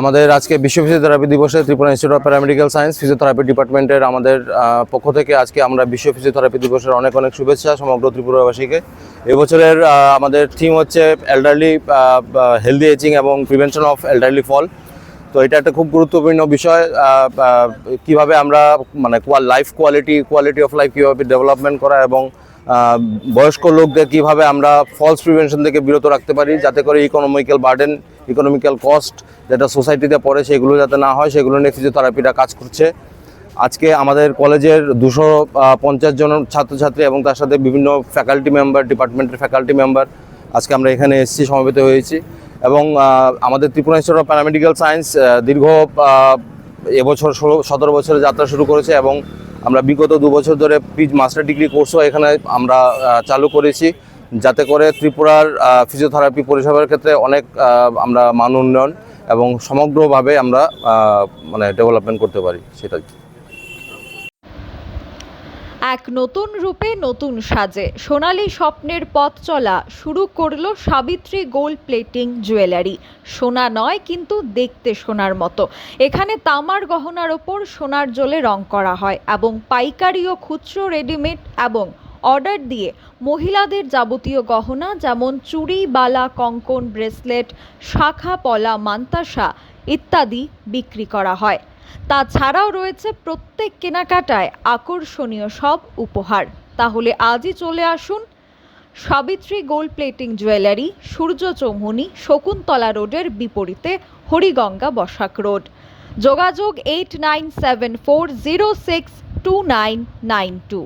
আমাদের আজকে বিশ্ব ফিজিওথেরাপি দিবসে Tripura institute of paramedical science physiotherapy ডিপার্টমেন্টের আমাদের পক্ষ থেকে আজকে আমরা বিশ্ব ফিজিওথেরাপি দিবসের অনেক অনেক শুভেচ্ছা সমগ্র ত্রিপুরাবাসীকে। এবছরের আমাদের থিম হচ্ছে এল্ডারলি হেলদি এজিং এবং প্রিভেনশন অফ এল্ডারলি ফল তো এটা একটা খুব গুরুত্বপূর্ণ বিষয় কীভাবে আমরা মানে life quality quality of life কীভাবে ডেভেলপমেন্ট করা এবং বয়স্ক লোকদের কীভাবে আমরা ফলস প্রিভেনশন থেকে বিরত রাখতে পারি, যাতে করে ইকোনমিক্যাল বার্ডেন ইকোনমিক্যাল কস্ট যেটা সোসাইটিতে পড়ে সেগুলো যাতে না হয়, সেগুলো নিয়ে ফিজিওথেরাপিটা কাজ করছে। আজকে আমাদের কলেজের দুশো পঞ্চাশ জন ছাত্রছাত্রী এবং তার সাথে বিভিন্ন ফ্যাকাল্টি মেম্বার ডিপার্টমেন্টের ফ্যাকাল্টি মেম্বার আজকে আমরা এখানে এসেছি, সমবেত হয়েছি এবং আমাদের Tripura institute of paramedical science দীর্ঘ এবছর ষোলো, সতেরো বছরের যাত্রা শুরু করেছে এবং আমরা বিগত দু বছর ধরে পিজ মাস্টার ডিগ্রি কোর্সও এখানে আমরা চালু করেছি। যাতে করে ত্রিপুরার ফিজিওথেরাপি পরিষেবার ক্ষেত্রে অনেক আমরা মান উন্নয়ন এবং সমগ্রভাবে আমরা মানে ডেভেলপমেন্ট করতে পারি, সেটাই। এক নতুন রূপে নতুন সাজে। সোনালী স্বপ্নের পথ চলা শুরু করল সাবিত্রী গোল্ড প্লেটিং জুয়েলারি। সোনা নয়, কিন্তু দেখতে সোনার মতো। এখানে তামার গহনার ওপর সোনার জলে রং করা হয় এবং পাইকারি ও খুচরো রেডিমেড এবং অর্ডার দিয়ে মহিলাদের যাবতীয় গহনা যেমন চুড়ি, বালা, কঙ্কন, ব্রেসলেট, শাখা, পলা, মান্তাসা ইত্যাদি বিক্রি করা হয়। তাছাড়াও রয়েছে প্রত্যেক কেনাকাটায় আকর্ষণীয় সব উপহার। তাহলে আজই চলে আসুন Savitri gold plating jewellery, Surya Chowmuhani Shakuntala রোডের বিপরীতে হরিগঙ্গা বসাক রোড। যোগাযোগ eight nine seven four zero six two nine nine two.